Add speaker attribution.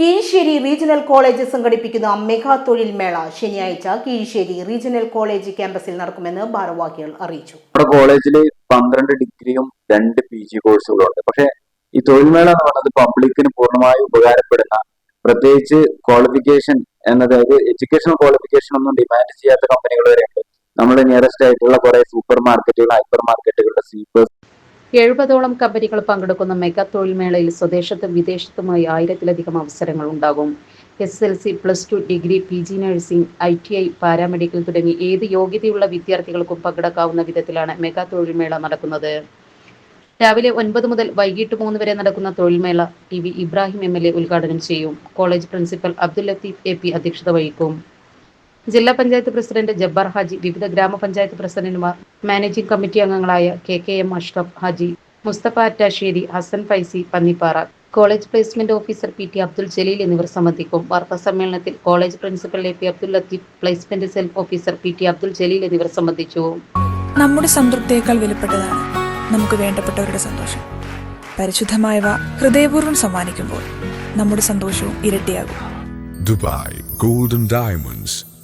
Speaker 1: Kizhisseri regional college സംഘടിപ്പിക്കുന്ന mega തൊഴിൽ മേള ശനിയാഴ്ച കീഴ്ശ്ശേരി റീജിയണൽ കോളേജ് ക്യാമ്പസിൽ നടക്കുമെന്ന് ഭാരവാഹികൾ അറിയിച്ചു.
Speaker 2: നമ്മുടെ കോളേജിൽ പന്ത്രണ്ട് ഡിഗ്രിയും രണ്ട് പി ജി കോഴ്സുകളും ഉണ്ട്. പക്ഷെ ഈ തൊഴിൽമേള എന്ന് പറയുന്നത് പബ്ലിക്കിന് പൂർണമായി ഉപകാരപ്പെടുന്ന പ്രത്യേകിച്ച് ക്വാളിഫിക്കേഷൻ എന്നത് എഡ്യൂക്കേഷണൽ ക്വാളിഫിക്കേഷൻ ഒന്നും ഡിമാൻഡ് ചെയ്യാത്ത കമ്പനികൾ വരെയുണ്ട്. നമ്മൾ നിയറസ്റ്റ് ആയിട്ടുള്ള കുറെ സൂപ്പർ മാർക്കറ്റുകൾ ഹൈപ്പർ മാർക്കറ്റുകളുടെ സീപ്പേഴ്സ്
Speaker 3: എഴുപതോളം കമ്പനികൾ പങ്കെടുക്കുന്ന മെഗാ തൊഴിൽമേളയിൽ സ്വദേശത്തും വിദേശത്തുമായി ആയിരത്തിലധികം അവസരങ്ങൾ ഉണ്ടാകും. S L C plus two degree P G nursing I T I paramedical തുടങ്ങി ഏത് യോഗ്യതയുള്ള വിദ്യാർത്ഥികൾക്കും പങ്കെടുക്കാവുന്ന വിധത്തിലാണ് മെഗാ തൊഴിൽമേള നടക്കുന്നത്. രാവിലെ ഒൻപത് മുതൽ വൈകിട്ട് മൂന്ന് വരെ നടക്കുന്ന തൊഴിൽമേള T V Ibrahim M L A ഉദ്ഘാടനം ചെയ്യും. College principal Abdul Latheef A P അധ്യക്ഷത വഹിക്കും. ജില്ലാ പഞ്ചായത്ത് പ്രസിഡന്റ് ജബ്ബാർ ഹാജി വിവിധ ഗ്രാമപഞ്ചായത്ത് പ്രസിഡന്റുമാർ മാനേജിംഗ് കമ്മിറ്റി അംഗങ്ങളായ K K M Ashraf Haji Musthafa Attassery Hassan Faizy Pannippara college placement officer P T Abdul Jaleel എന്നിവർ സംബന്ധിക്കും. വാർത്താ സമ്മേളനത്തിൽ college principal A P Abdul Latheef placement cell officer P T Abdul Jaleel എന്നിവർ സംബന്ധിച്ചു.
Speaker 4: നമ്മുടെ സംതൃപ്തിയേക്കാൾ വിലപ്പെട്ടതാണ് നമുക്ക് വേണ്ടപ്പെട്ടവരുടെ സന്തോഷം. പരിശുദ്ധമായവ ഹൃദയപൂർവം സമ്മാനിക്കുമ്പോൾ നമ്മുടെ സന്തോഷവും ഇരട്ടിയാകും.
Speaker 5: Dubai golden Diamonds,